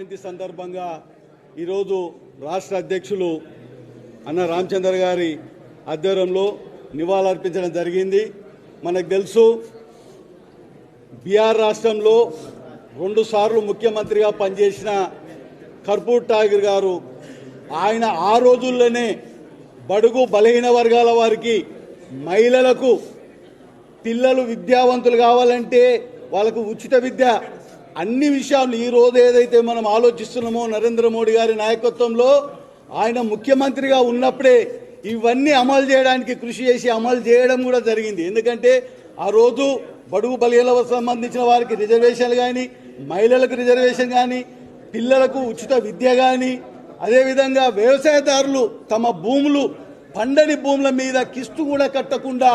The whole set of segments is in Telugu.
జయంతి సందర్భంగా ఈరోజు రాష్ట్ర అధ్యక్షులు అన్న రామచంద్ర గారి ఆధ్వర్యంలో నివాళులర్పించడం జరిగింది. మనకు తెలుసు బీహార్ రాష్ట్రంలో రెండుసార్లు ముఖ్యమంత్రిగా పనిచేసిన కర్పూర్ ఠాగూర్ గారు ఆయన ఆ రోజుల్లోనే బడుగు బలహీన వర్గాల వారికి మహిళలకు పిల్లలు విద్యావంతులు కావాలంటే వాళ్ళకు ఉచిత విద్య అన్ని విషయాలు ఈ రోజు ఏదైతే మనం ఆలోచిస్తున్నామో నరేంద్ర మోడీ గారి నాయకత్వంలో ఆయన ముఖ్యమంత్రిగా ఉన్నప్పుడే ఇవన్నీ అమలు చేయడానికి కృషి చేసి అమలు చేయడం కూడా జరిగింది. ఎందుకంటే ఆ రోజు బడుగు బలహీనలకు సంబంధించిన వారికి రిజర్వేషన్లు కానీ మహిళలకు రిజర్వేషన్ కానీ పిల్లలకు ఉచిత విద్య కానీ అదేవిధంగా వ్యవసాయదారులు తమ భూములు పండని భూముల మీద కిస్తు కూడా కట్టకుండా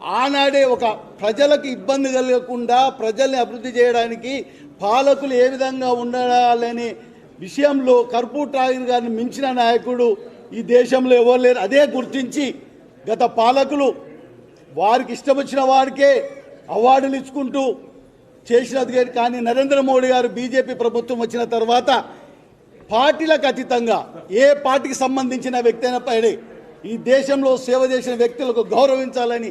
ఆనాడే ఒక ప్రజలకు ఇబ్బంది కలగకుండా ప్రజల్ని అభివృద్ధి చేయడానికి పాలకులు ఏ విధంగా ఉండాలనే విషయంలో కర్పూర్ ఠాగూర్ గారిని మించిన నాయకుడు ఈ దేశంలో ఎవరు లేరు. అదే గుర్తించి గత పాలకులు వారికి ఇష్టం వచ్చిన వారికే అవార్డులు ఇచ్చుకుంటూ చేసినది కానీ- కానీ నరేంద్ర మోడీ గారు బీజేపీ ప్రభుత్వం వచ్చిన తర్వాత పార్టీలకు అతీతంగా ఏ పార్టీకి సంబంధించిన వ్యక్తి అయినా పైనే ఈ దేశంలో సేవ చేసిన వ్యక్తులకు గౌరవించాలని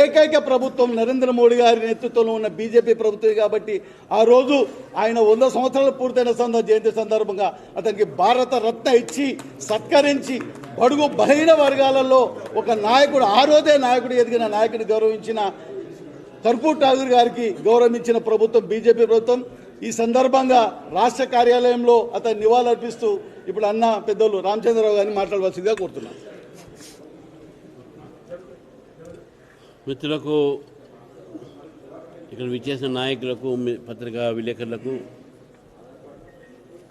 ఏకైక ప్రభుత్వం నరేంద్ర మోడీ గారి నేతృత్వంలో ఉన్న బీజేపీ ప్రభుత్వం కాబట్టి ఆ రోజు ఆయన వంద సంవత్సరాలు పూర్తయిన సంద జయంతి సందర్భంగా అతనికి భారత రత్న ఇచ్చి సత్కరించి బడుగు బలహీన వర్గాలలో ఒక నాయకుడు ఆ రోజే నాయకుడు ఎదిగిన నాయకుడిని గౌరవించిన కర్పూర్ ఠాగూర్ గారికి గౌరవించిన ప్రభుత్వం బీజేపీ ప్రభుత్వం. ఈ సందర్భంగా రాష్ట్ర కార్యాలయంలో అతను నివాళులర్పిస్తూ ఇప్పుడు అన్న పెద్దలు రామచంద్రరావు గారిని మాట్లాడవలసిందిగా కోరుతున్నాను. మిత్రులకు ఇక్కడ విచ్చేసిన నాయకులకు పత్రికా విలేకరులకు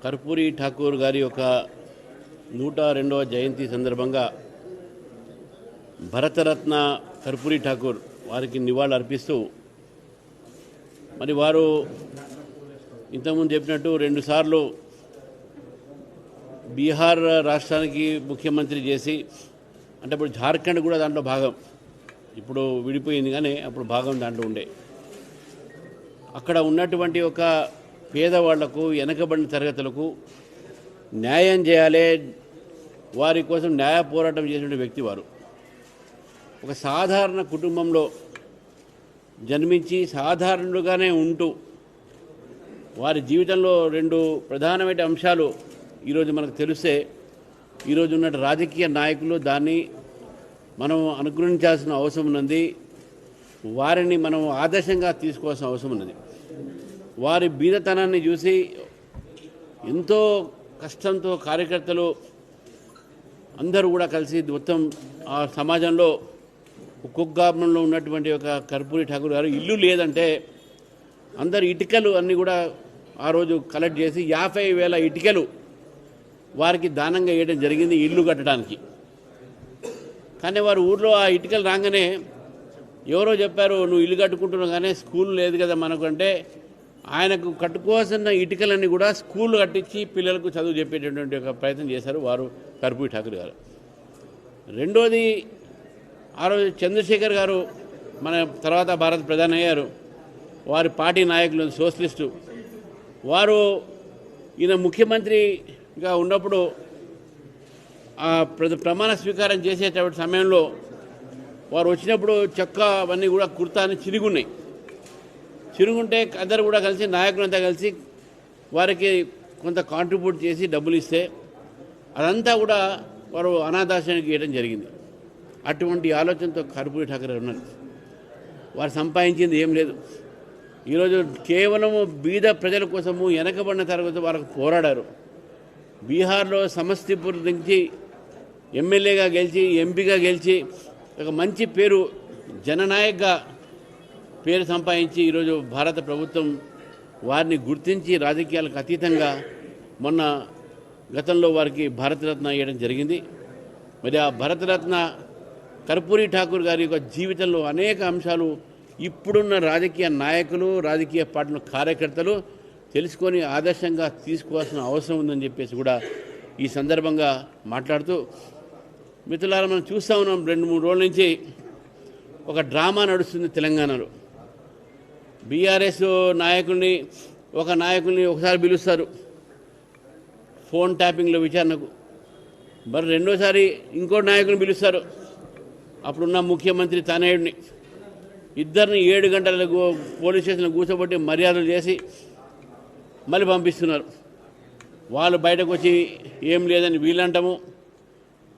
కర్పూరి ఠాకూర్ గారి యొక్క నూట రెండవ జయంతి సందర్భంగా భరతరత్న కర్పూరి ఠాకూర్ వారికి నివాళులు అర్పిస్తూ మరి వారు ఇంతకుముందు చెప్పినట్టు రెండుసార్లు బీహార్ రాష్ట్రానికి ముఖ్యమంత్రి చేసి అంటే ఇప్పుడు జార్ఖండ్ కూడా దాంట్లో భాగం. ఇప్పుడు విడిపోయింది కానీ అప్పుడు భాగం దాంట్లో ఉండే. అక్కడ ఉన్నటువంటి ఒక పేదవాళ్ళకు వెనకబడిన తరగతులకు న్యాయం చేయాలి వారి కోసం న్యాయ పోరాటం చేసిన వ్యక్తి వారు. ఒక సాధారణ కుటుంబంలో జన్మించి సాధారణుడుగానే ఉంటూ వారి జీవితంలో రెండు ప్రధానమైన అంశాలు ఈరోజు మనకు తెలిస్తే ఈరోజు ఉన్న రాజకీయ నాయకులు దాన్ని మనం అనుగ్రహించాల్సిన అవసరం ఉన్నది. వారిని మనం ఆదర్శంగా తీసుకోవాల్సిన అవసరం ఉన్నది. వారి బీదతనాన్ని చూసి ఎంతో కష్టంతో కార్యకర్తలు అందరూ కూడా కలిసి మొత్తం ఆ సమాజంలో కుగ్గాపురంలో ఉన్నటువంటి ఒక కర్పూరి ఠాకూర్ గారు ఇల్లు లేదంటే అందరు ఇటుకలు అన్నీ కూడా ఆ రోజు కలెక్ట్ చేసి యాభై వేల ఇటుకలు వారికి దానంగా వేయడం జరిగింది ఇల్లు కట్టడానికి. కానీ వారు ఊర్లో ఆ ఇటుకలు రాగానే ఎవరో చెప్పారు నువ్వు ఇల్లు కట్టుకుంటున్నావు కానీ స్కూల్ లేదు కదా మనకు అంటే ఆయనకు కట్టుకోవాల్సిన ఇటుకలన్నీ కూడా స్కూల్ కట్టించి పిల్లలకు చదువు చెప్పేటటువంటి ఒక ప్రయత్నం చేశారు వారు కర్పూరి ఠాకూర్ గారు. రెండోది ఆ రోజు చంద్రశేఖర్ గారు మన తర్వాత భారత ప్రధాని అయ్యారు. వారి పార్టీ నాయకులు సోషలిస్టు. వారు ఈయన ముఖ్యమంత్రిగా ఉన్నప్పుడు ప్రమాణ స్వీకారం చేసేటటువంటి సమయంలో వారు వచ్చినప్పుడు చెక్క అవన్నీ కూడా కుర్తాని చిరుగున్నాయి చిరుగుంటే అందరు కూడా కలిసి నాయకులంతా కలిసి వారికి కొంత కాంట్రిబ్యూట్ చేసి డబ్బులు ఇస్తే అదంతా కూడా వారు అనాథాశ్రయానికి ఇవ్వడం జరిగింది. అటువంటి ఆలోచనతో కర్పూరి ఠాకరే ఉన్నారు. వారు సంపాదించింది ఏం లేదు. ఈరోజు కేవలము బీద ప్రజల కోసము వెనకబడిన తరగతి వారికి పోరాడారు. బీహార్లో సమస్తీపూర్ నుంచి ఎమ్మెల్యేగా గెలిచి ఎంపీగా గెలిచి ఒక మంచి పేరు జననాయక్గా పేరు సంపాదించి ఈరోజు భారత ప్రభుత్వం వారిని గుర్తించి రాజకీయాలకు అతీతంగా మొన్న గతంలో వారికి భారతరత్న ఇవ్వడం జరిగింది. మరి ఆ భారతరత్న కర్పూరి ఠాకూర్ గారి యొక్క జీవితంలో అనేక అంశాలు ఇప్పుడున్న రాజకీయ నాయకులు రాజకీయ పార్టీల కార్యకర్తలు తెలుసుకొని ఆదర్శంగా తీసుకోవాల్సిన అవసరం ఉందని చెప్పేసి కూడా ఈ సందర్భంగా మాట్లాడుతూ మిత్రులారా మనం చూస్తూ ఉన్నాం రెండు మూడు రోజుల నుంచి ఒక డ్రామా నడుస్తుంది తెలంగాణలో. బీఆర్ఎస్ నాయకుడిని ఒక నాయకుడిని ఒకసారి పిలుస్తారు ఫోన్ ట్యాపింగ్లో విచారణకు. మరి రెండోసారి ఇంకో నాయకుని పిలుస్తారు. అప్పుడున్న ముఖ్యమంత్రి తనయుడిని. ఇద్దరిని ఏడు గంటలకు పోలీస్ స్టేషన్లో కూర్చోబెట్టి మర్యాదలు చేసి మళ్ళీ పంపిస్తున్నారు. వాళ్ళు బయటకు వచ్చి ఏం లేదని వీళ్ళంటాము.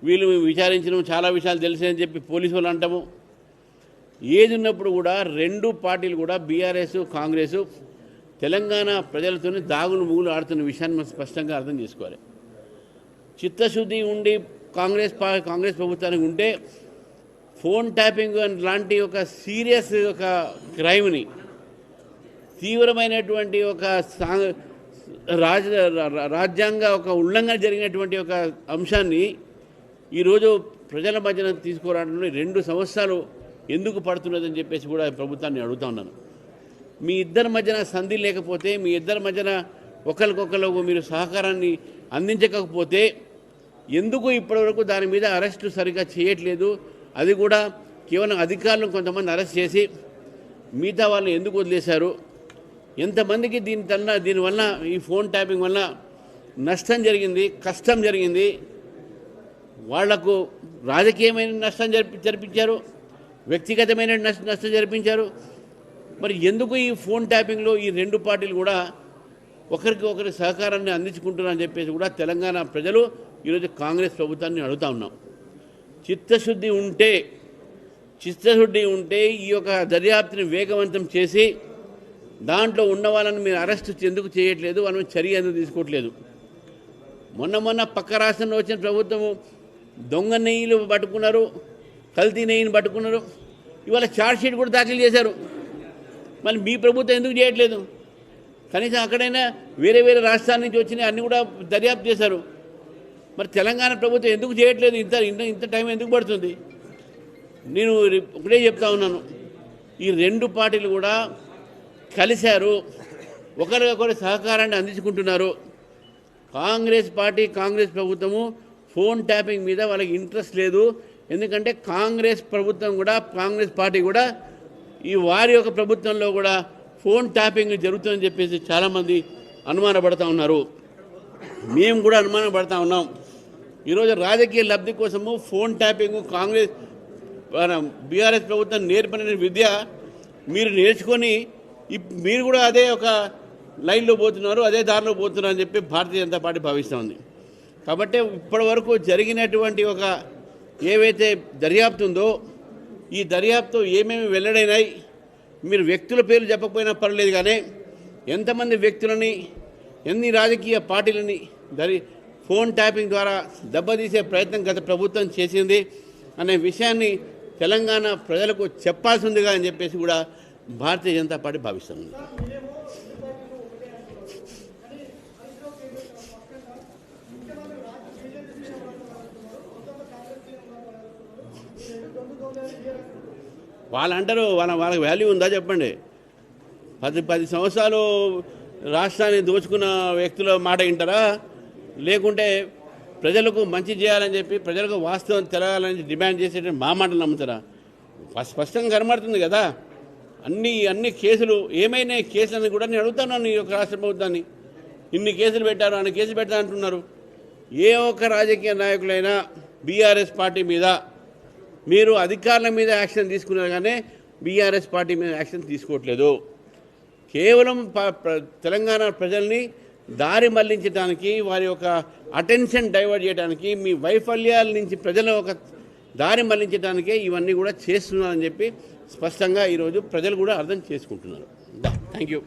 వీళ్ళు విచారించడం చాలా విషయాలు తెలిసాయని చెప్పి పోలీసు వాళ్ళు అంటాము. ఏది ఉన్నప్పుడు కూడా రెండు పార్టీలు కూడా బీఆర్ఎస్ కాంగ్రెస్ తెలంగాణ ప్రజలతోనే దాగులు ముగులు ఆడుతున్న విషయాన్ని మనం స్పష్టంగా అర్థం చేసుకోవాలి. చిత్తశుద్ధి ఉండి కాంగ్రెస్ కాంగ్రెస్ ప్రభుత్వానికి ఉంటే ఫోన్ ట్యాపింగ్ లాంటి ఒక సీరియస్ ఒక క్రైమ్ని తీవ్రమైనటువంటి ఒక సా- రాజ రాజ్యాంగ ఒక ఉల్లంఘన జరిగినటువంటి ఒక అంశాన్ని ఈరోజు ప్రజల మధ్యన తీసుకురావడంలో రెండు సంవత్సరాలు ఎందుకు పడుతున్నదని చెప్పేసి కూడా ప్రభుత్వాన్ని అడుగుతా ఉన్నాను. మీ ఇద్దరి మధ్యన సంధి లేకపోతే మీ ఇద్దరి మధ్యన ఒకరికొకరు మీరు సహకారాన్ని అందించకపోతే ఎందుకు ఇప్పటివరకు దాని మీద అరెస్టు సరిగా చేయట్లేదు? అది కూడా కేవలం అధికారులను కొంతమంది అరెస్ట్ చేసి మిగతా వాళ్ళని ఎందుకు వదిలేశారు? ఎంతమందికి దీని తన దీనివల్ల ఈ ఫోన్ ట్యాపింగ్ వల్ల నష్టం జరిగింది కష్టం జరిగింది? వాళ్ళకు రాజకీయమైన నష్టం జరిపి జరిపించారు వ్యక్తిగతమైన నష్టం జరిపించారు. మరి ఎందుకు ఈ ఫోన్ ట్యాపింగ్లో ఈ రెండు పార్టీలు కూడా ఒకరికి ఒకరి సహకారాన్ని అందించుకుంటున్నారని చెప్పేసి కూడా తెలంగాణ ప్రజలు ఈరోజు కాంగ్రెస్ ప్రభుత్వాన్ని అడుగుతా ఉన్నాం. చిత్తశుద్ధి ఉంటే చిత్తశుద్ధి ఉంటే ఈ యొక్క దర్యాప్తుని వేగవంతం చేసి దాంట్లో ఉన్న వాళ్ళని మీరు అరెస్ట్ ఎందుకు చేయట్లేదు? మనం చర్య ఎందుకు తీసుకోవట్లేదు? మొన్న మొన్న పక్క రాష్ట్రంలో వచ్చిన ప్రభుత్వము దొంగ నెయ్యిలు పట్టుకున్నారు కల్తీ నెయ్యిని పట్టుకున్నారు. ఇవాళ ఛార్జ్ షీట్ కూడా దాఖలు చేశారు. మరి మీ ప్రభుత్వం ఎందుకు చేయట్లేదు? కనీసం అక్కడైనా వేరే వేరే రాష్ట్రాల నుంచి వచ్చినాయి అన్నీ కూడా దర్యాప్తు చేశారు. మరి తెలంగాణ ప్రభుత్వం ఎందుకు చేయట్లేదు? ఇంత ఇంత ఇంత టైం ఎందుకు పడుతుంది? నేను ఒకటే చెప్తా ఉన్నాను. ఈ రెండు పార్టీలు కూడా కలిశారు. ఒకరికొకరు సహకారాన్ని అందించుకుంటున్నారు. కాంగ్రెస్ పార్టీ కాంగ్రెస్ ప్రభుత్వము ఫోన్ ట్యాపింగ్ మీద వాళ్ళకి ఇంట్రెస్ట్ లేదు. ఎందుకంటే కాంగ్రెస్ ప్రభుత్వం కూడా కాంగ్రెస్ పార్టీ కూడా ఈ వారి యొక్క ప్రభుత్వంలో కూడా ఫోన్ ట్యాపింగ్ జరుగుతుందని చెప్పేసి చాలామంది అనుమానపడతా ఉన్నారు. మేము కూడా అనుమానపడతా ఉన్నాం. ఈరోజు రాజకీయ లబ్ధి కోసము ఫోన్ ట్యాపింగ్ కాంగ్రెస్ బీఆర్ఎస్ ప్రభుత్వం నేర్పని విద్య మీరు నేర్చుకొని ఇప్- మీరు కూడా అదే ఒక లైన్లో పోతున్నారు అదే దారిలో పోతున్నారు అని చెప్పి భారతీయ జనతా పార్టీ భావిస్తూ ఉంది. కాబట్టి ఇప్పటి వరకు జరిగినటువంటి ఒక ఏవైతే దర్యాప్తు ఉందో ఈ దర్యాప్తు ఏమేమి వెల్లడైనాయి మీరు వ్యక్తుల పేర్లు చెప్పకపోయినా పర్లేదు కానీ ఎంతమంది వ్యక్తులని ఎన్ని రాజకీయ పార్టీలని దరి ఫోన్ ట్యాపింగ్ ద్వారా దెబ్బతీసే ప్రయత్నం గత ప్రభుత్వం చేసింది అనే విషయాన్ని తెలంగాణ ప్రజలకు చెప్పాల్సిందిగా అని చెప్పేసి కూడా భారతీయ జనతా పార్టీ భావిస్తుంది. వాళ్ళు అంటారు వాళ్ళ వాళ్ళకి వాల్యూ ఉందా చెప్పండి? పది పది సంవత్సరాలు రాష్ట్రాన్ని దోచుకున్న వ్యక్తుల మాట వింటారా? లేకుంటే ప్రజలకు మంచి చేయాలని చెప్పి ప్రజలకు వాస్తవం తెలగాలని డిమాండ్ చేసేట మా మాటలు నమ్ముతారా? స్పష్టంగా కనబడుతుంది కదా. అన్ని అన్ని కేసులు ఏమైనా కేసులని కూడా నేను అడుగుతాను ఈ యొక్క రాష్ట్ర ప్రభుత్వాన్ని. ఇన్ని కేసులు పెట్టారు అన్ని కేసులు పెట్టా అంటున్నారు. ఏ ఒక్క రాజకీయ నాయకులైనా బీఆర్ఎస్ పార్టీ మీద మీరు అధికారుల మీద యాక్షన్ తీసుకున్నారు కానీ బీఆర్ఎస్ పార్టీ మీద యాక్షన్ తీసుకోవట్లేదు. కేవలం ప- ప్ర- తెలంగాణ ప్రజల్ని దారి మళ్ళించడానికి వారి యొక్క అటెన్షన్ డైవర్ట్ చేయడానికి మీ వైఫల్యాల నుంచి ప్రజల ఒక దారి మళ్ళించడానికే ఇవన్నీ కూడా చేస్తున్నారని చెప్పి స్పష్టంగా ఈరోజు ప్రజలు కూడా అర్థం చేసుకుంటున్నారు. Thank you.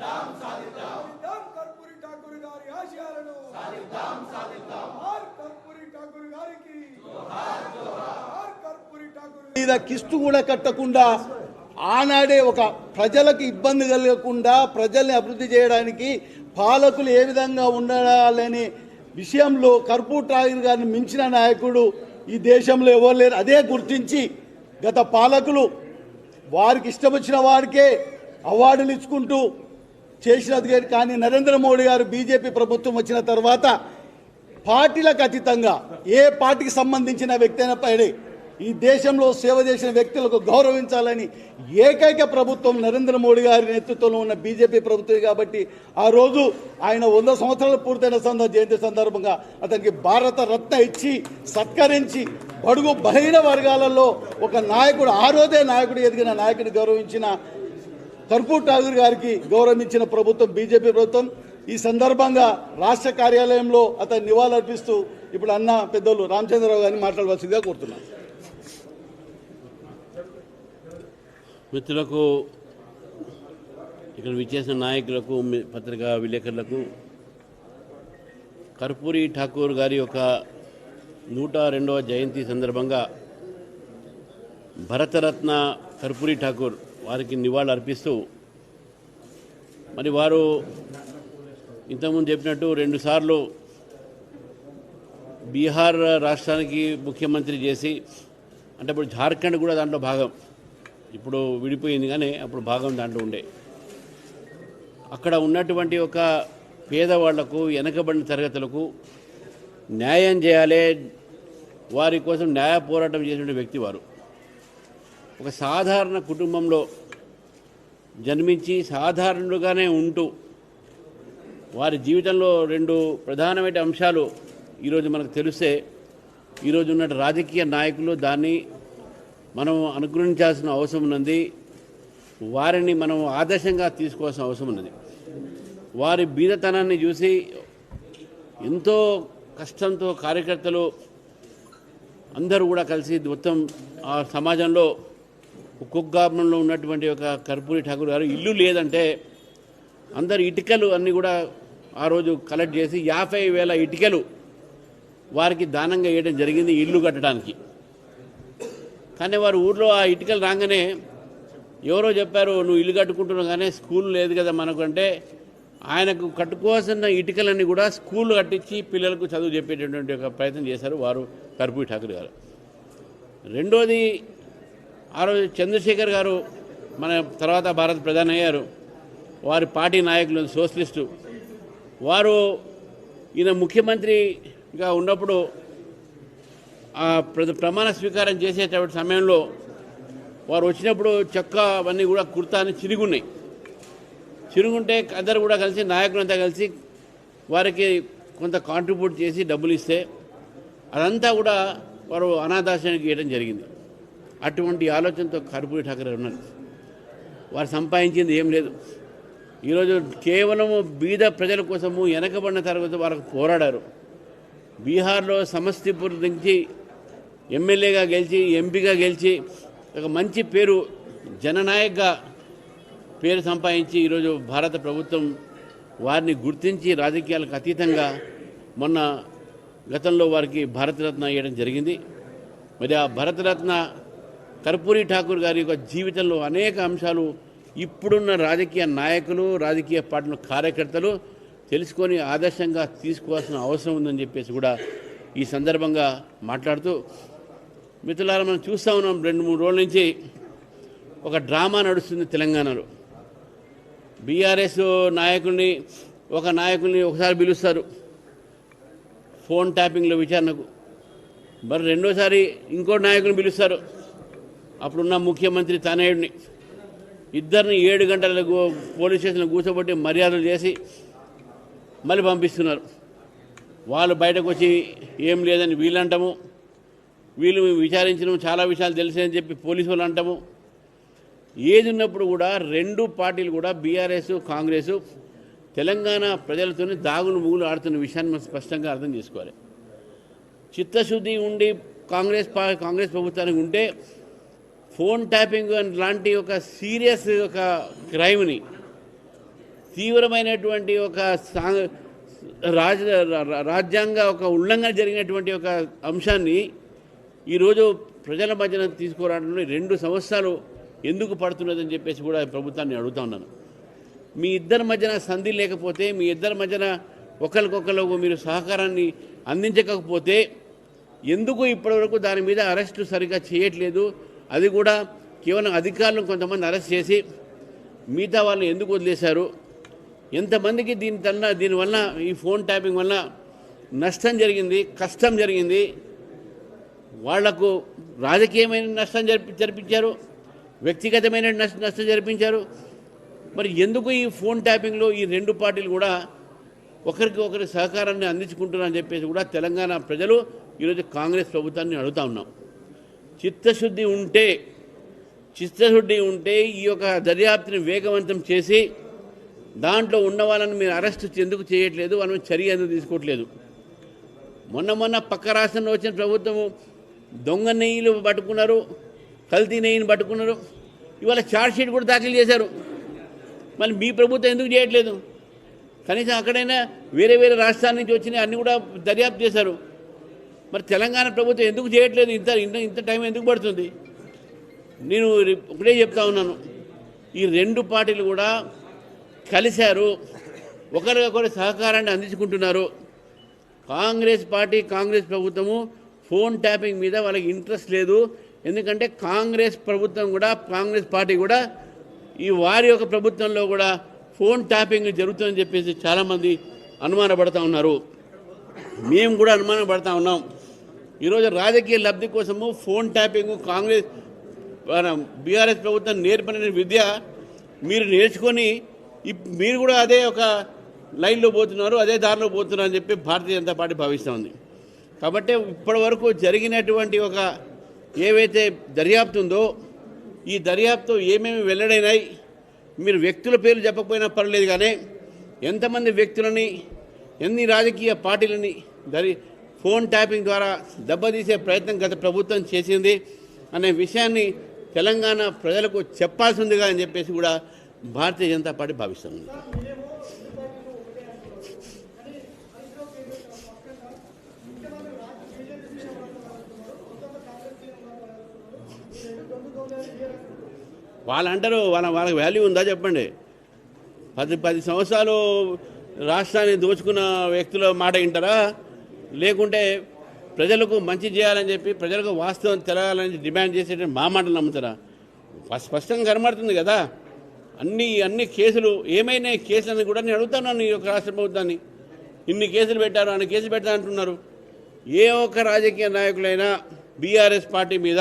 సాధిద్దాం సాధిద్దాం. సాధిద్దాం కర్పూరి ఠాకూర్ గారి ఆశయాలను. సాధిద్దాం సాధిద్దాం. ఆర్ కర్పూరి ఠాకూర్ గారికి. జోహార్ జోహార్. కర్పూరి ఠాకూర్ మీద కిస్తు కూడా కట్టకుండా ఆనాడే ఒక ప్రజలకు ఇబ్బంది కలగకుండా ప్రజల్ని అభివృద్ధి చేయడానికి పాలకులు ఏ విధంగా ఉండాలని విషయంలో కర్పూర్ ఠాగూర్ గారిని మించిన నాయకుడు ఈ దేశంలో ఎవరు లేరు. అదే గుర్తించి గత పాలకులు వారికి ఇష్టం వచ్చిన వారికే అవార్డులు ఇచ్చుకుంటూ చేసినది కానీ- కానీ నరేంద్ర మోడీ గారు బీజేపీ ప్రభుత్వం వచ్చిన తర్వాత పార్టీలకు అతీతంగా ఏ పార్టీకి సంబంధించిన వ్యక్తి అయినా పైనే ఈ దేశంలో సేవ చేసిన వ్యక్తులకు గౌరవించాలని ఏకైక ప్రభుత్వం నరేంద్ర మోడీ గారి నేతృత్వంలో ఉన్న బీజేపీ ప్రభుత్వం కాబట్టి ఆ రోజు ఆయన వంద సంవత్సరాలు పూర్తయిన సంద జయంతి సందర్భంగా అతనికి భారత రత్న ఇచ్చి సత్కరించి బడుగు బలహీన వర్గాలలో ఒక నాయకుడు ఆ రోజే నాయకుడు ఎదిగిన నాయకుడిని గౌరవించిన కర్పూర్ ఠాగూర్ గారికి గౌరవించిన ప్రభుత్వం బీజేపీ ప్రభుత్వం ఈ సందర్భంగా రాష్ట్ర కార్యాలయంలో అతను నివాళులర్పిస్తూ ఇప్పుడు అన్న పెద్దలు రామచంద్రరావు గారిని మాట్లాడవలసిందిగా కోరుతున్నాను. మిత్రులకు ఇక్కడ విచ్చేసిన నాయకులకు పత్రికా విలేకరులకు కర్పూరి ఠాకూర్ గారి యొక్క నూట రెండవ జయంతి సందర్భంగా భరతరత్న కర్పూరి ఠాకూర్ వారికి నివాళులు అర్పిస్తూ మరి వారు ఇంతకుముందు చెప్పినట్టు రెండుసార్లు బీహార్ రాష్ట్రానికి ముఖ్యమంత్రి చేసి అంటే ఇప్పుడు జార్ఖండ్ కూడా దాంట్లో భాగం. ఇప్పుడు విడిపోయింది కానీ అప్పుడు భాగం దాంట్లో ఉండే. అక్కడ ఉన్నటువంటి ఒక పేదవాళ్ళకు వెనకబడిన తరగతులకు న్యాయం చేయాలి వారి కోసం న్యాయ పోరాటం చేసిన వ్యక్తి వారు. ఒక సాధారణ కుటుంబంలో జన్మించి సాధారణుడుగానే ఉంటూ వారి జీవితంలో రెండు ప్రధానమైన అంశాలు ఈరోజు మనకు తెలిస్తే ఈరోజు ఉన్న రాజకీయ నాయకులు దాన్ని మనం అనుగ్రహించాల్సిన అవసరం ఉన్నది. వారిని మనం ఆదర్శంగా తీసుకోవాల్సిన అవసరం ఉన్నది. వారి బీదతనాన్ని చూసి ఎంతో కష్టంతో కార్యకర్తలు అందరూ కూడా కలిసి మొత్తం ఆ సమాజంలో కుగ్గామంలో ఉన్నటువంటి ఒక కర్పూరి ఠాకూర్ గారు ఇల్లు లేదంటే అందరు ఇటుకలు అన్నీ కూడా ఆ రోజు కలెక్ట్ చేసి యాభై వేల ఇటుకలు వారికి దానంగా వేయడం జరిగింది ఇల్లు కట్టడానికి. కానీ వారు ఊర్లో ఆ ఇటుకలు రాగానే ఎవరో చెప్పారు నువ్వు ఇల్లు కట్టుకుంటున్నావు కానీ స్కూల్ లేదు కదా మనకు అంటే ఆయనకు కట్టుకోవాల్సిన ఇటుకలన్నీ కూడా స్కూల్ కట్టించి పిల్లలకు చదువు చెప్పేటటువంటి ఒక ప్రయత్నం చేశారు వారు కర్పూరి ఠాకూర్ గారు. రెండోది ఆ రోజు చంద్రశేఖర్ గారు మన తర్వాత భారత ప్రధాని అయ్యారు. వారి పార్టీ నాయకులు సోషలిస్టు. వారు ఈయన ముఖ్యమంత్రిగా ఉన్నప్పుడు ఆ ప్రమాణ స్వీకారం చేసేటటువంటి సమయంలో వారు వచ్చినప్పుడు చెక్క అవన్నీ కూడా కుర్తా అని చిరుగున్నాయి చిరుగుంటే అందరు కూడా కలిసి నాయకులంతా కలిసి వారికి కొంత కాంట్రిబ్యూట్ చేసి డబ్బులు ఇస్తే అదంతా కూడా వారు అనాథాశ్రయానికి ఇవ్వడం జరిగింది. అటువంటి ఆలోచనతో కర్పూరి ఠాకరే ఉన్నారు. వారు సంపాదించింది ఏం లేదు. ఈరోజు కేవలము బీద ప్రజల కోసము వెనకబడిన తరగతి వారికి పోరాడారు. బీహార్లో సమస్తీపూర్ నుంచి ఎమ్మెల్యేగా గెలిచి ఎంపీగా గెలిచి ఒక మంచి పేరు జననాయక్గా పేరు సంపాదించి ఈరోజు భారత ప్రభుత్వం వారిని గుర్తించి రాజకీయాలకు అతీతంగా మొన్న గతంలో వారికి భారతరత్న ఇవ్వడం జరిగింది. మరి ఆ భరతరత్న కర్పూరి ఠాకూర్ గారి యొక్క జీవితంలో అనేక అంశాలు ఇప్పుడున్న రాజకీయ నాయకులు రాజకీయ పార్టీల కార్యకర్తలు తెలుసుకొని ఆదర్శంగా తీసుకోవాల్సిన అవసరం ఉందని చెప్పేసి కూడా ఈ సందర్భంగా మాట్లాడుతూ మిత్రులారా మనం చూస్తూ ఉన్నాం రెండు మూడు రోజుల నుంచి ఒక డ్రామా నడుస్తుంది తెలంగాణలో. బీఆర్ఎస్ నాయకుల్ని ఒక నాయకుల్ని ఒకసారి పిలుస్తారు ఫోన్ ట్యాపింగ్లో విచారణకు. మరి రెండోసారి ఇంకో నాయకుని పిలుస్తారు. అప్పుడున్న ముఖ్యమంత్రి తనయుడిని ఇద్దరిని ఏడు గంటలకు పోలీస్ స్టేషన్లో కూర్చోబెట్టి మర్యాదలు చేసి మళ్ళీ పంపిస్తున్నారు. వాళ్ళు బయటకు వచ్చి ఏం లేదని వీళ్ళు అంటాము వీళ్ళు విచారించడం చాలా విషయాలు తెలిసాయని చెప్పి పోలీసు వాళ్ళు అంటాము. ఏది ఉన్నప్పుడు కూడా రెండు పార్టీలు కూడా బీఆర్ఎస్ కాంగ్రెస్ తెలంగాణ ప్రజలతోనే దాగులు ముగులు ఆడుతున్న విషయాన్ని మనం స్పష్టంగా అర్థం చేసుకోవాలి. చిత్తశుద్ధి ఉండి కాంగ్రెస్ కాంగ్రెస్ ప్రభుత్వానికి ఉంటే ఫోన్ ట్యాపింగ్ లాంటి ఒక సీరియస్ ఒక క్రైమ్ని తీవ్రమైనటువంటి ఒక సా- రాజ రాజ్యాంగ ఒక ఉల్లంఘన జరిగినటువంటి ఒక అంశాన్ని ఈరోజు ప్రజల మధ్యన తీసుకురావడంలో రెండు సంవత్సరాలు ఎందుకు పడుతున్నదని చెప్పేసి కూడా ప్రభుత్వాన్ని అడుగుతా ఉన్నాను. మీ ఇద్దరి మధ్యన సంధి లేకపోతే మీ ఇద్దరి మధ్యన ఒకరికొకరు మీరు సహకారాన్ని అందించకపోతే ఎందుకు ఇప్పటివరకు దాని మీద అరెస్టు సరిగ్గా చేయట్లేదు? అది కూడా కేవలం అధికారులను కొంతమంది అరెస్ట్ చేసి మిగతా వాళ్ళని ఎందుకు వదిలేశారు? ఎంతమందికి దీని తల్ల దీనివల్ల ఈ ఫోన్ ట్యాపింగ్ వల్ల నష్టం జరిగింది కష్టం జరిగింది? వాళ్ళకు రాజకీయమైన నష్టం జరిపి జరిపించారు వ్యక్తిగతమైన నష్ట నష్టం జరిపించారు. మరి ఎందుకు ఈ ఫోన్ ట్యాపింగ్లో ఈ రెండు పార్టీలు కూడా ఒకరికి ఒకరి సహకారాన్ని అందించుకుంటున్నారని చెప్పేసి కూడా తెలంగాణ ప్రజలు ఈరోజు కాంగ్రెస్ ప్రభుత్వాన్ని అడుగుతా ఉన్నాం. చిత్తశుద్ధి ఉంటే చిత్తశుద్ధి ఉంటే ఈ యొక్క దర్యాప్తుని వేగవంతం చేసి దాంట్లో ఉన్న వాళ్ళని మీరు అరెస్ట్ ఎందుకు చేయట్లేదు? మనం చర్య ఎందుకు తీసుకోవట్లేదు? మొన్న మొన్న పక్క రాష్ట్రంలో వచ్చిన ప్రభుత్వము దొంగ నెయ్యిలు పట్టుకున్నారు కల్తీ నెయ్యిని పట్టుకున్నారు. ఇవాళ ఛార్జ్ షీట్ కూడా దాఖలు చేశారు. మళ్ళీ మీ ప్రభుత్వం ఎందుకు చేయట్లేదు? కనీసం అక్కడైనా వేరే వేరే రాష్ట్రాల నుంచి వచ్చినాయి అన్నీ కూడా దర్యాప్తు చేశారు. మరి తెలంగాణ ప్రభుత్వం ఎందుకు చేయట్లేదు? ఇంత ఇంత ఇంత టైం ఎందుకు పడుతుంది? నేను ఒకటే చెప్తా ఉన్నాను. ఈ రెండు పార్టీలు కూడా కలిశారు. ఒకరికొకరు సహకారాన్ని అందించుకుంటున్నారు. కాంగ్రెస్ పార్టీ కాంగ్రెస్ ప్రభుత్వము ఫోన్ ట్యాపింగ్ మీద వాళ్ళకి ఇంట్రెస్ట్ లేదు. ఎందుకంటే కాంగ్రెస్ ప్రభుత్వం కూడా కాంగ్రెస్ పార్టీ కూడా ఈ వారి యొక్క ప్రభుత్వంలో కూడా ఫోన్ ట్యాపింగ్ జరుగుతుందని చెప్పేసి చాలామంది అనుమానపడతా ఉన్నారు. మేము కూడా అనుమానపడతా ఉన్నాం. ఈరోజు రాజకీయ లబ్ధి కోసము ఫోన్ ట్యాపింగ్ కాంగ్రెస్ మన బీఆర్ఎస్ ప్రభుత్వం నేర్పిన విద్య మీరు నేర్చుకొని ఇప్- మీరు కూడా అదే ఒక లైన్లో పోతున్నారు అదే దారిలో పోతున్నారు అని చెప్పి భారతీయ జనతా పార్టీ భావిస్తుంది కాబట్టి ఇప్పటి వరకు జరిగినటువంటి ఒక ఏవైతే దర్యాప్తు ఉందో ఈ దర్యాప్తు ఏమేమి వెల్లడైనాయి మీరు వ్యక్తుల పేర్లు చెప్పకపోయినా పర్లేదు కానీ ఎంతమంది వ్యక్తులని ఎన్ని రాజకీయ పార్టీలని దరి ఫోన్ ట్యాపింగ్ ద్వారా దెబ్బతీసే ప్రయత్నం గత ప్రభుత్వం చేసింది అనే విషయాన్ని తెలంగాణ ప్రజలకు చెప్పాల్సి ఉందిగా అని చెప్పేసి కూడా భారతీయ జనతా పార్టీ భావిస్తుంది. వాళ్ళు అంటారు వాళ్ళ వాళ్ళకి వాల్యూ ఉందా చెప్పండి? పది పది సంవత్సరాలు రాష్ట్రాన్ని దోచుకున్న వ్యక్తుల మాట వింటారా? లేకుంటే ప్రజలకు మంచి చేయాలని చెప్పి ప్రజలకు వాస్తవం తెలగాలని డిమాండ్ చేసేటట్టు మా మాటలు నమ్ముతారా? స్పష్టంగా కనబడుతుంది కదా. అన్ని అన్ని కేసులు ఏమైనా కేసులని కూడా నేను అడుగుతాను ఈ యొక్క రాష్ట్ర ప్రభుత్వాన్ని. ఇన్ని కేసులు పెట్టారు అన్ని కేసులు పెట్టారు అంటున్నారు. ఏ ఒక్క రాజకీయ నాయకులైనా బీఆర్ఎస్ పార్టీ మీద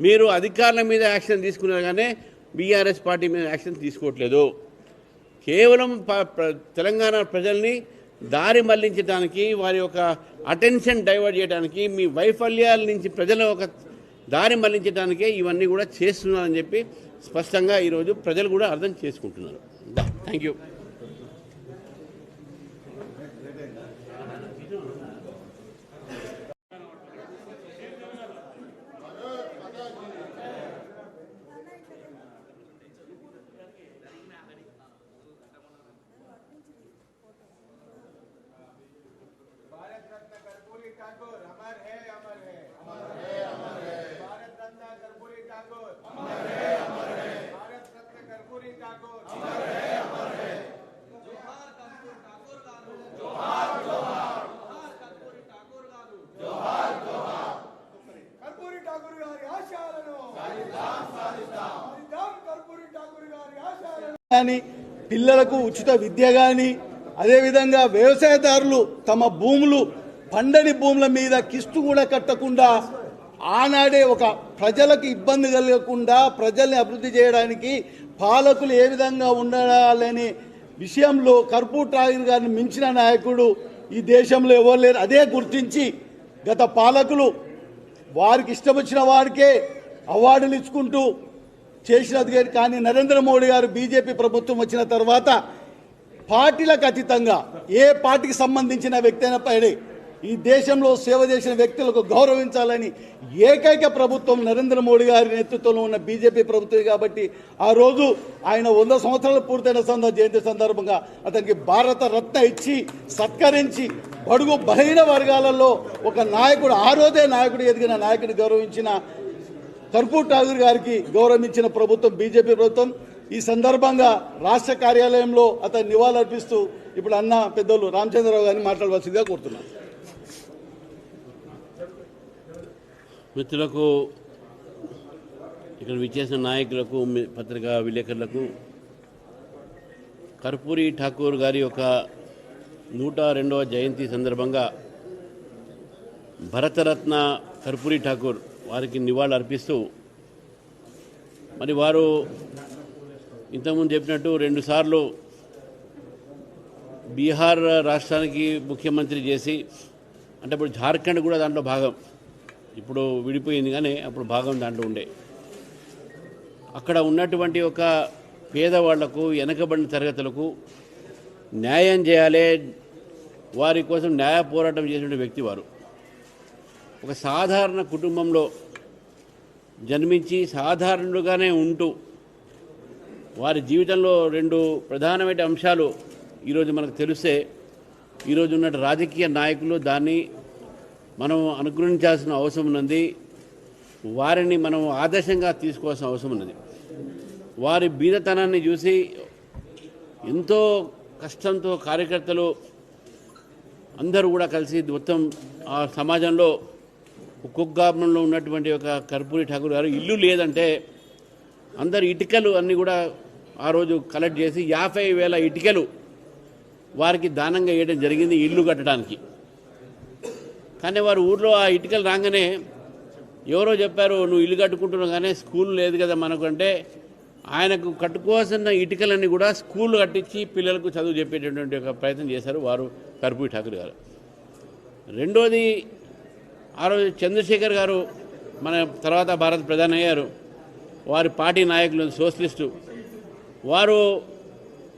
మీరు అధికారుల మీద యాక్షన్ తీసుకున్నారు కానీ బీఆర్ఎస్ పార్టీ మీద యాక్షన్ తీసుకోవట్లేదు. కేవలం ప- ప్ర- తెలంగాణ ప్రజల్ని దారి మళ్ళించడానికి వారి యొక్క అటెన్షన్ డైవర్ట్ చేయడానికి మీ వైఫల్యాల నుంచి ప్రజల ఒక దారి మళ్ళించడానికే ఇవన్నీ కూడా చేస్తున్నారని చెప్పి స్పష్టంగా ఈరోజు ప్రజలు కూడా అర్థం చేసుకుంటున్నారు. Thank you. కానీ పిల్లలకు ఉచిత విద్య కానీ అదేవిధంగా వ్యవసాయదారులు తమ భూములు పండని భూముల మీద కిస్తు కూడా కట్టకుండా ఆనాడే ఒక ప్రజలకు ఇబ్బంది కలగకుండా ప్రజల్ని అభివృద్ధి చేయడానికి పాలకులు ఏ విధంగా ఉండాలనే విషయంలో కర్పూర్ ఠాగూర్ గారిని మించిన నాయకుడు ఈ దేశంలో ఎవరు లేరు. అదే గుర్తించి గత పాలకులు వారికి ఇష్టం వచ్చిన వారికే అవార్డులు ఇచ్చుకుంటూ చేసినది గారు కానీ నరేంద్ర మోడీ గారు బీజేపీ ప్రభుత్వం వచ్చిన తర్వాత పార్టీలకు అతీతంగా ఏ పార్టీకి సంబంధించిన వ్యక్తి అయినా పైడే ఈ దేశంలో సేవ చేసిన వ్యక్తులకు గౌరవించాలని ఏకైక ప్రభుత్వం నరేంద్ర మోడీ గారి నేతృత్వంలో ఉన్న బీజేపీ ప్రభుత్వం కాబట్టి ఆ రోజు ఆయన వంద సంవత్సరాలు పూర్తయిన సంద జయంతి సందర్భంగా అతనికి భారత రత్న ఇచ్చి సత్కరించి బడుగు బలహీన వర్గాలలో ఒక నాయకుడు ఆ రోజే నాయకుడు ఎదిగిన నాయకుడిని గౌరవించిన కర్పూర్ ఠాగూర్ గారికి గౌరవించిన ప్రభుత్వం బీజేపీ ప్రభుత్వం ఈ సందర్భంగా రాష్ట్ర కార్యాలయంలో అతను నివాళులర్పిస్తూ ఇప్పుడు అన్న పెద్దలు రామచంద్రరావు గారిని మాట్లాడవలసిందిగా కోరుతున్నాను. మిత్రులకు ఇక్కడ విచ్చేసిన నాయకులకు పత్రికా విలేకరులకు కర్పూరి ఠాకూర్ గారి యొక్క నూట రెండవ జయంతి సందర్భంగా భరతరత్న కర్పూరి ఠాకూర్ వారికి నివాళులు అర్పిస్తూ మరి వారు ఇంతకుముందు చెప్పినట్టు రెండుసార్లు బీహార్ రాష్ట్రానికి ముఖ్యమంత్రి చేసి అంటే ఇప్పుడు జార్ఖండ్ కూడా దాంట్లో భాగం. ఇప్పుడు విడిపోయింది కానీ అప్పుడు భాగం దాంట్లో ఉండే. అక్కడ ఉన్నటువంటి ఒక పేదవాళ్ళకు వెనకబడిన తరగతులకు న్యాయం చేయాలి వారి కోసం న్యాయ పోరాటం చేసిన వ్యక్తి వారు. ఒక సాధారణ కుటుంబంలో జన్మించి సాధారణుడుగానే ఉంటూ వారి జీవితంలో రెండు ప్రధానమైన అంశాలు ఈరోజు మనకు తెలిస్తే ఈరోజు ఉన్న రాజకీయ నాయకులు దాన్ని మనం అనుగ్రహించాల్సిన అవసరం ఉన్నది. వారిని మనం ఆదర్శంగా తీసుకోవాల్సిన అవసరం ఉన్నది. వారి బీదతనాన్ని చూసి ఎంతో కష్టంతో కార్యకర్తలు అందరూ కూడా కలిసి మొత్తం ఆ సమాజంలో కుగ్గాపురంలో ఉన్నటువంటి ఒక కర్పూరి ఠాకూర్ గారు ఇల్లు లేదంటే అందరు ఇటుకలు అన్నీ కూడా ఆ రోజు కలెక్ట్ చేసి యాభై వేల ఇటుకలు వారికి దానంగా వేయడం జరిగింది ఇల్లు కట్టడానికి. కానీ వారు ఊర్లో ఆ ఇటుకలు రాగానే ఎవరో చెప్పారు నువ్వు ఇల్లు కట్టుకుంటున్నావు కానీ స్కూల్ లేదు కదా మనకు అంటే ఆయనకు కట్టుకోవాల్సిన ఇటుకలన్నీ కూడా స్కూల్ కట్టించి పిల్లలకు చదువు చెప్పేటటువంటి ఒక ప్రయత్నం చేశారు వారు కర్పూరి ఠాకూర్ గారు. రెండోది ఆ రోజు చంద్రశేఖర్ గారు మన తర్వాత భారత ప్రధాని అయ్యారు. వారి పార్టీ నాయకులు సోషలిస్టు. వారు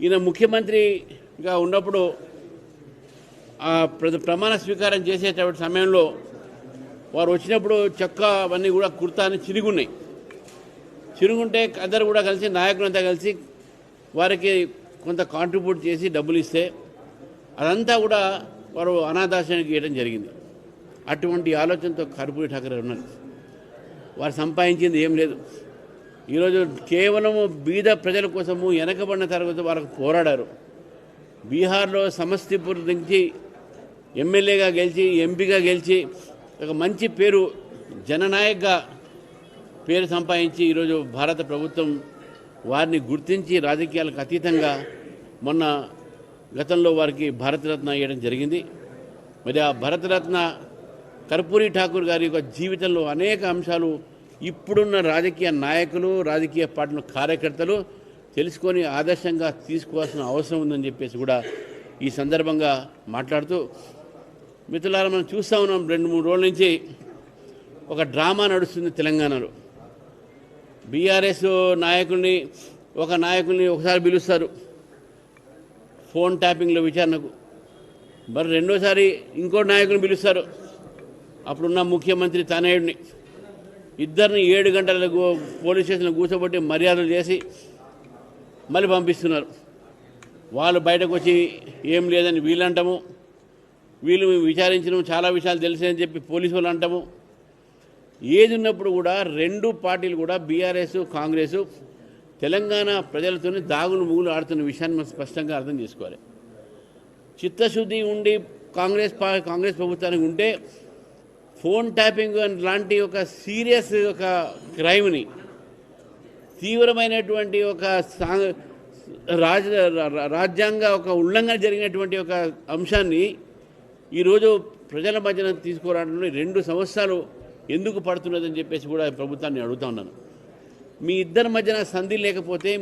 ఈయన ముఖ్యమంత్రిగా ఉన్నప్పుడు ఆ ప్రమాణ స్వీకారం చేసేటటువంటి సమయంలో వారు వచ్చినప్పుడు చెక్క అవన్నీ కూడా కుర్తాని చిరుగున్నాయి చిరుగుంటే అందరు కూడా కలిసి నాయకులంతా కలిసి వారికి కొంత కాంట్రిబ్యూట్ చేసి డబ్బులు ఇస్తే అదంతా కూడా వారు అనాథాశ్రయానికి ఇవ్వడం జరిగింది. అటువంటి ఆలోచనతో కర్పూరి ఠాకరే ఉన్నారు. వారు సంపాదించింది ఏం లేదు. ఈరోజు కేవలము బీద ప్రజల కోసము వెనకబడిన తరగతి వారికి పోరాడారు. బీహార్లో సమస్తీపూర్ నుంచి ఎమ్మెల్యేగా గెలిచి ఎంపీగా గెలిచి ఒక మంచి పేరు జననాయక్గా పేరు సంపాదించి ఈరోజు భారత ప్రభుత్వం వారిని గుర్తించి రాజకీయాలకు అతీతంగా మొన్న గతంలో వారికి భారతరత్న ఇవ్వడం జరిగింది. మరి ఆ భరతరత్న కర్పూరి ఠాకూర్ గారి యొక్క జీవితంలో అనేక అంశాలు ఇప్పుడున్న రాజకీయ నాయకులు రాజకీయ పార్టీల కార్యకర్తలు తెలుసుకొని ఆదర్శంగా తీసుకోవాల్సిన అవసరం ఉందని చెప్పేసి కూడా ఈ సందర్భంగా మాట్లాడుతూ మిత్రులారా మనం చూస్తూ ఉన్నాం రెండు మూడు రోజుల నుంచి ఒక డ్రామా నడుస్తుంది తెలంగాణలో. బీఆర్ఎస్ నాయకుడిని ఒక నాయకుడిని ఒకసారి పిలుస్తారు ఫోన్ ట్యాపింగ్లో విచారణకు. మరి రెండోసారి ఇంకో నాయకుని పిలుస్తారు. అప్పుడున్న ముఖ్యమంత్రి తనయుడిని ఇద్దరిని ఏడు గంటలకు పోలీస్ స్టేషన్లో కూర్చోబెట్టి మర్యాదలు చేసి మళ్ళీ పంపిస్తున్నారు. వాళ్ళు బయటకు వచ్చి ఏం లేదని వీళ్ళంటాము వీళ్ళు విచారించడం చాలా విషయాలు తెలిసాయని చెప్పి పోలీసు వాళ్ళు అంటాము. ఏది ఉన్నప్పుడు కూడా రెండు పార్టీలు కూడా బీఆర్ఎస్ కాంగ్రెస్ తెలంగాణ ప్రజలతోనే దాగులు ముగులు ఆడుతున్న విషయాన్ని మనం స్పష్టంగా అర్థం చేసుకోవాలి. చిత్తశుద్ధి ఉండి కాంగ్రెస్ పా కాంగ్రెస్ ప్రభుత్వానికి ఉంటే ఫోన్ ట్యాపింగ్ అని లాంటి ఒక సీరియస్ ఒక క్రైమ్ని తీవ్రమైనటువంటి ఒక రాజ రాజ్యాంగ ఒక ఉల్లంఘన జరిగినటువంటి ఒక అంశాన్ని ఈరోజు ప్రజల మధ్యన తీసుకురావడంలో రెండు సంవత్సరాలు ఎందుకు పడుతున్నదని చెప్పేసి కూడా ప్రభుత్వాన్ని అడుగుతా ఉన్నాను. మీ ఇద్దరి మధ్యన సంధి లేకపోతే